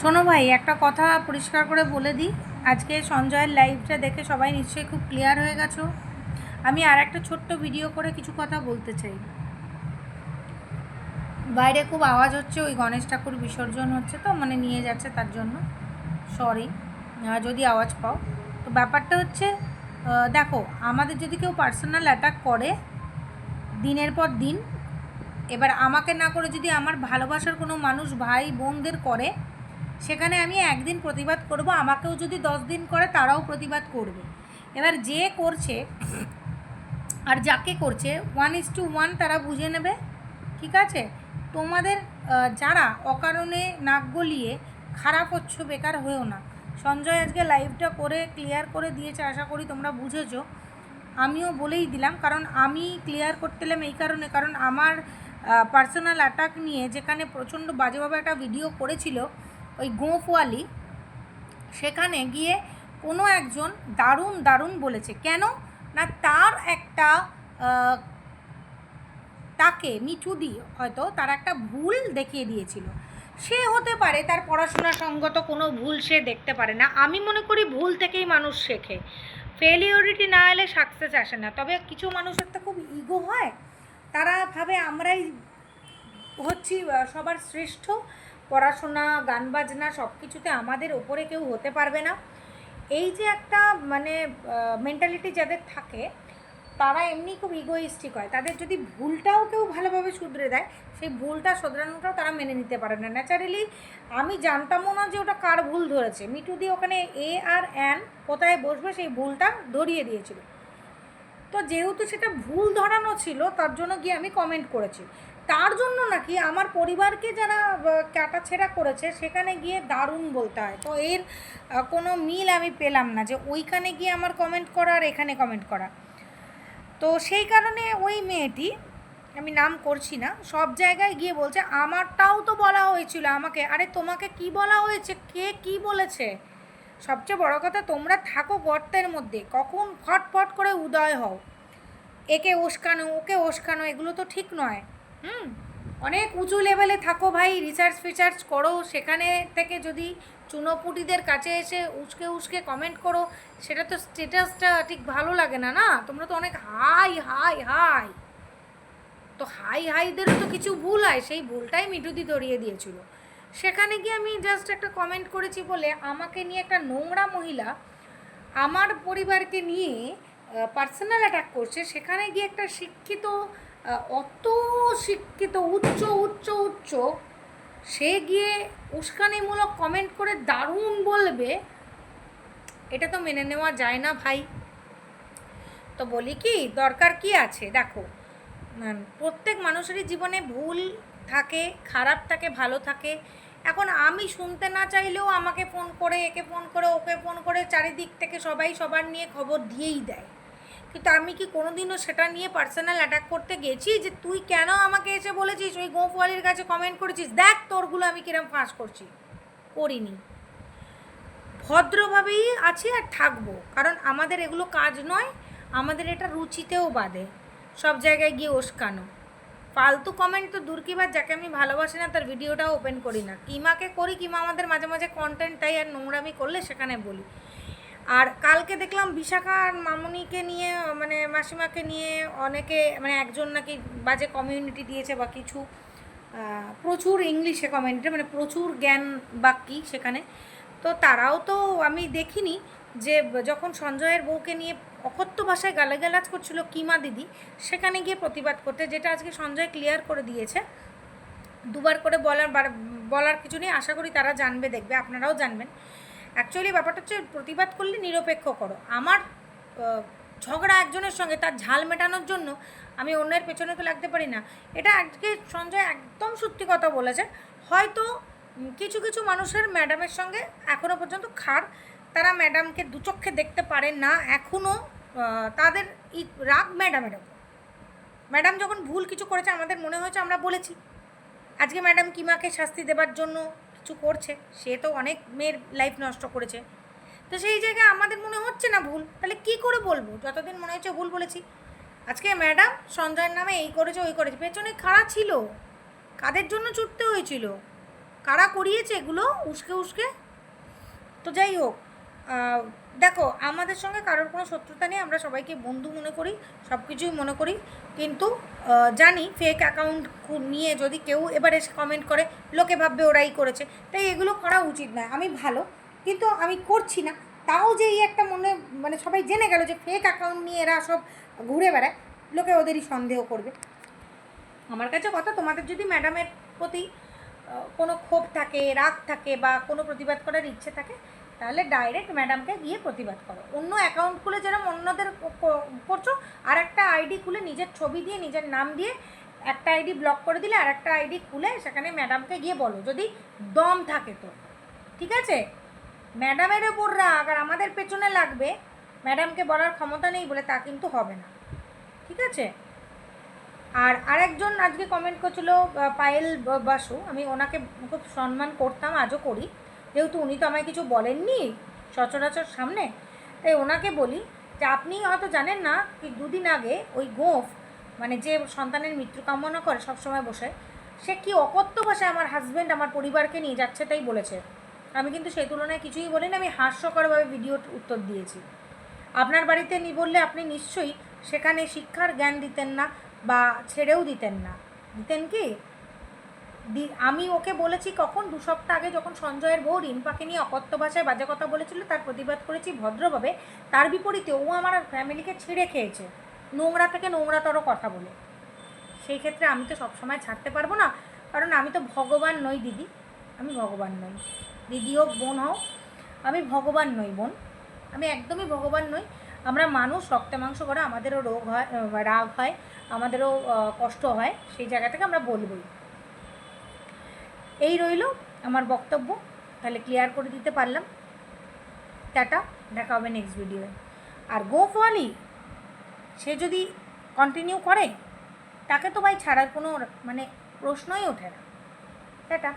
শোনো ভাই, একটা কথা পরিষ্কার করে বলে দিই। আজকে সঞ্জয়ের লাইভটা দেখে সবাই নিশ্চয়ই খুব ক্লিয়ার হয়ে গেছো। আমি আর একটা ছোট্ট ভিডিও করে কিছু কথা বলতে চাই। বাইরে খুব আওয়াজ হচ্ছে, ওই গণেশ ঠাকুর বিসর্জন হচ্ছে তো মানে নিয়ে যাচ্ছে তার জন্য। সরি যদি আওয়াজ পাও। তো ব্যাপারটা হচ্ছে দেখো, আমাদের যদি কেউ পার্সোনাল অ্যাটাক করে, দিনের পর দিন, এবার আমাকে না করে যদি আমার ভালোবাসার কোনো মানুষ ভাই বোনদের করে সেখানে আমি একদিন প্রতিবাদ করব, আমাকেও যদি দশ দিন করে তারাও প্রতিবাদ করবে। এবার যে করছে, আর যাকে করছে ওয়ান ইস টু ওয়ান তারা বুঝে নেবে, ঠিক আছে? তোমাদের যারা অকারণে নাক গলিয়ে খারাপ হচ্ছ, বেকার হয়েও না। সঞ্জয় আজকে লাইভটা করে ক্লিয়ার করে দিয়েছে, আশা করি তোমরা বুঝেছ। আমিও বলেই দিলাম, কারণ আমি ক্লিয়ার করতে এলাম এই কারণে, কারণ আমার পার্সোনাল অ্যাটাক নিয়ে যেখানে প্রচণ্ড বাজেভাবে একটা ভিডিও করেছিল ওই গোঁফওয়ালি সেখানে গিয়ে কোনো একজন দারুণ দারুণ বলেছে। কেন? না, তার একটা তাকে, মিঠু দিয়ে হয়তো তার একটা ভুল দেখিয়ে দিয়েছিল। সে হতে পারে তার পড়াশোনা সঙ্গত কোনো ভুল সে দেখতে পারে না। আমি মনে করি ভুল থেকেই মানুষ শেখে। ফেলিওরিটি না এলে সাকসেস আসে না। তবে কিছু মানুষের তো খুব ইগো হয়। তারা ভাবে আমরাই হচ্ছি সবার শ্রেষ্ঠ। পড়াশোনা গান বাজনা সব কিছুতে আমাদের ওপরে কেউ হতে পারবে না। এই যে একটা মানে মেন্টালিটি যাদের থাকে, তারা এমনি খুব ইগোইস্টিক হয়। তাদের যদি ভুলটাও কেউ ভালোভাবে শুধরে দেয়, সেই ভুলটা শোধরানোটাও তারা মেনে নিতে পারে না। ন্যাচারালি আমি জানতামও না যে ওটা কার ভুল ধরেছে। মিটু দিয়ে ওখানে এ আর অ্যান কোথায় বসবে, সেই ভুলটা ধরিয়ে দিয়েছিল। তো যেহেতু সেটা ভুল ধরানো ছিল, তার জন্য গিয়ে আমি কমেন্ট করেছি। তার জন্য নাকি আমার পরিবারকে যারা কাটাছেড়া করেছে, সেখানে গিয়ে দারুণ বলতে হয়। তো এর কোনো মিল আমি পেলাম না যে ওইখানে গিয়ে আমার কমেন্ট করা আর এখানে কমেন্ট করা। তো সেই কারণে ওই মেয়েটি, আমি নাম করছি না, সব জায়গায় গিয়ে বলছে, আমারটাও তো বলা হয়েছিল আমাকে। আরে তোমাকে কি বলা হয়েছে? কে কি বলেছে? সবচেয়ে বড় কথা, তোমরা থাকো গর্তের মধ্যে, কখন ফটফট করে উদয় হও। একে ওস্কানো ওকে ওস্কানো এগুলো তো ঠিক নয়। হুম, অনেক উঁচু লেভেলে থাকো ভাই রিসার্চ ফিচার্চ করো। সেখানে থেকে যদি চুনোপুটিদের কাছে এসে উস্কে উস্কে কমেন্ট করো, সেটা তো স্টেটাসটা ঠিক ভালো লাগে না না? তোমরা তো অনেক হাই হাই হাই তো হাই হাইদেরও তো কিছু ভুল হয়, সেই ভুলটাই মিঠুদি ধরিয়ে দিয়েছিল। সেখানে গিয়ে আমি জাস্ট একটা কমেন্ট করেছি বলে, আমাকে নিয়ে একটা নোংরা মহিলা আমার পরিবারকে নিয়ে পার্সোনাল অ্যাটাক করছে। সেখানে গিয়ে একটা শিক্ষিত অত শিক্ষিত, উচ্চ উচ্চ উচ্চ, সে গিয়ে উস্কানিমূলক কমেন্ট করে দারুণ বলবে, এটা তো মেনে নেওয়া যায় না ভাই। তো বলি কি, দরকার কি আছে? দেখো প্রত্যেক মানুষেরই জীবনে ভুল থাকে, খারাপ থাকে, ভালো থাকে। এখন আমি শুনতে না চাইলেও আমাকে ফোন করে, একে ফোন করে, ওকে ফোন করে, চারিদিক থেকে সবাই সবার নিয়ে খবর দিয়েই দেয়। কিন্তু আমি কি কোনোদিনও সেটা নিয়ে পার্সোনাল অ্যাটাক করতে গেছি? যে তুই কেন আমাকে এসে বলেছিস? ওই গোঁফওয়ালির কাছে কমেন্ট করেছিস? দেখ তোরগুলো আমি কিরম ফাঁস করছি। করিনি। ভদ্রভাবেই আছি আর থাকব। কারণ আমাদের এগুলো কাজ নয়, আমাদের এটা রুচিতেও বাদে সব জায়গায় গিয়ে ওস্কানো ফালতু কমেন্ট তো দূর কি বাদ যাকে আমি ভালোবাসি না তার ভিডিওটাও ওপেন করি না। কিমাকে করি? কিমা আমাদের মাঝে মাঝে কন্টেন্ট তাই আর নোংরামি করলে সেখানে বলি। আর কালকে দেখলাম বিশাখা আর মামুনিকে নিয়ে মানে মাসিমাকে নিয়ে অনেকে মানে একজন নাকি বাজে কমিউনিটি দিয়েছে বা কিছু প্রচুর ইংলিশে কমেন্টে মানে প্রচুর জ্ঞান বাক্যি সেখানে। তো তারাও তো আমি দেখিনি যে যখন সঞ্জয়ের বউকে নিয়ে অকথ্য ভাষায় গালাগালাজ করছিল কিমা দিদি, সেখানে গিয়ে প্রতিবাদ করতে, যেটা আজকে সঞ্জয় ক্লিয়ার করে দিয়েছে। দুবার করে বলার বলার কিছু নেই, আশা করি তারা জানবে, দেখবে, আপনারাও জানবেন। অ্যাকচুয়ালি ব্যাপারটা হচ্ছে প্রতিবাদ করলে নিরপেক্ষ করো। আমার ঝগড়া একজনের সঙ্গে, তার ঝাল মেটানোর জন্য আমি অন্যের পেছনে তো লাগতে পারি না। এটা আজকে সঞ্জয় একদম সত্যি কথা বলেছে। হয়তো কিছু কিছু মানুষের ম্যাডামের সঙ্গে এখনও পর্যন্ত খার। তারা ম্যাডামকে দুচক্ষে দেখতে পারে না এখনও তাদের রাগ ম্যাডামের ওপর। ম্যাডাম যখন ভুল কিছু করেছে, আমাদের মনে হয়েছে আমরা বলেছি। আজকে ম্যাডাম কিমাকে শাস্তি দেবার জন্য কিছু করছে, সে তো অনেক মেয়ের লাইফ নষ্ট করেছে। তো সেই জায়গায় আমাদের মনে হচ্ছে না ভুল, তাহলে কি করে বলব? যতদিন মনে হচ্ছে ভুল বলেছি। আজকে ম্যাডাম সঞ্জয়ের নামে এই করেছে, ওই করেছে, পেছনে খাড়া ছিল? কাদের জন্য ছুটতে হয়েছিল? কারা করিয়েছে এগুলো? উস্কে উস্কে? তো যাই হোক দেখো, আমাদের সঙ্গে কারোর কোনো শত্রুতা নেই, আমরা সবাইকে বন্ধু মনে করি সব কিছুই মনে করি, কিন্তু জানি ফেক অ্যাকাউন্ট নিয়ে যদি কেউ এবার এসে কমেন্ট করে, লোকে ভাববে ওরাই করেছে। তাই এগুলো করা উচিত নয়, আমি ভালো, কিন্তু আমি করছি না। তাও যে এই একটা মনে মানে সবাই জেনে গেল যে ফেক অ্যাকাউন্ট নিয়ে এরা সব ঘুরে বেড়ায়, লোকে ওদেরই সন্দেহ করবে। আমার কাছে কথা, তোমাদের যদি ম্যাডামের প্রতি কোনো ক্ষোভ থাকে, রাগ থাকে বা কোনো প্রতিবাদ করার ইচ্ছে থাকে তাহলে ডাইরেক্ট ম্যাডামকে গিয়ে প্রতিবাদ করো। অন্য অ্যাকাউন্ট খুলে যেরকম অন্যদের করছ আর একটা আইডি খুলে নিজের ছবি দিয়ে, নিজের নাম দিয়ে একটা আইডি ব্লক করে দিলে আর একটা আইডি খুলে সেখানে ম্যাডামকে গিয়ে বলো, যদি দম থাকে তো। ঠিক আছে? ম্যাডামের ওপর রাগ আর আমাদের পেছনে লাগবে ম্যাডামকে বলার ক্ষমতা নেই বলে তা কিন্তু হবে না। ঠিক আছে? আর আরেকজন আজকে কমেন্ট করছিল পায়েল বাসু, আমি ওনাকে খুব সম্মান করতাম, আজও করি। যেহেতু উনি তো আমায় কিছু বলেননি সচরাচর সামনে, তাই ওনাকে বলি যে আপনি হয়তো জানেন না কি দুদিন আগে ওই গোঁফ মানে যে সন্তানের মৃত্যু কামনা করে সবসময় বসে, সে কি অকথ্য ভাষায় আমার হাজব্যান্ড আমার পরিবারকে নিয়ে যাচ্ছে তাই বলেছে। আমি কিন্তু সেই তুলনায় কিছুই বলিনি, আমি হাস্যকরভাবে ভিডিওর উত্তর দিয়েছি। আপনার বাড়িতে নি বললে আপনি নিশ্চয়ই সেখানে শিক্ষার জ্ঞান দিতেন না বা ছেড়েও দিতেন না। দিতেন কি? আমি ওকে বলেছি কখন? দু সপ্তাহ আগে যখন সঞ্জয়ের বউ রিম্পাকে নিয়ে অকথ্য ভাষায় বাজে কথা বলেছিল, তার প্রতিবাদ করেছি ভদ্রভাবে। তার বিপরীতে ও আমার ফ্যামিলিকে ছিঁড়ে খেয়েছে। নোংরা থেকে নোংরাতর কথা বলে। সেই ক্ষেত্রে আমি তো সবসময় ছাড়তে পারব না, কারণ আমি তো ভগবান নই দিদি। আমি ভগবান নই। দিদি হোক, বোন হোক, আমি ভগবান নই বোন। আমি একদমই ভগবান নই। আমরা মানুষ, রক্তে মাংস করে আমাদেরও রোগ হয় রাগ হয়, আমাদেরও কষ্ট হয়, সেই জায়গা থেকে আমরা বলবই। এই রইল আমার বক্তব্য। তাহলে ক্লিয়ার করে দিতে পারলাম। টাটা, দেখা হবে নেক্সট ভিডিওয়ে আর গো ফলি সে যদি কন্টিনিউ করে, তাকে তো ভাই ছাড়ার কোনো মানে প্রশ্নই ওঠে না। টাটা।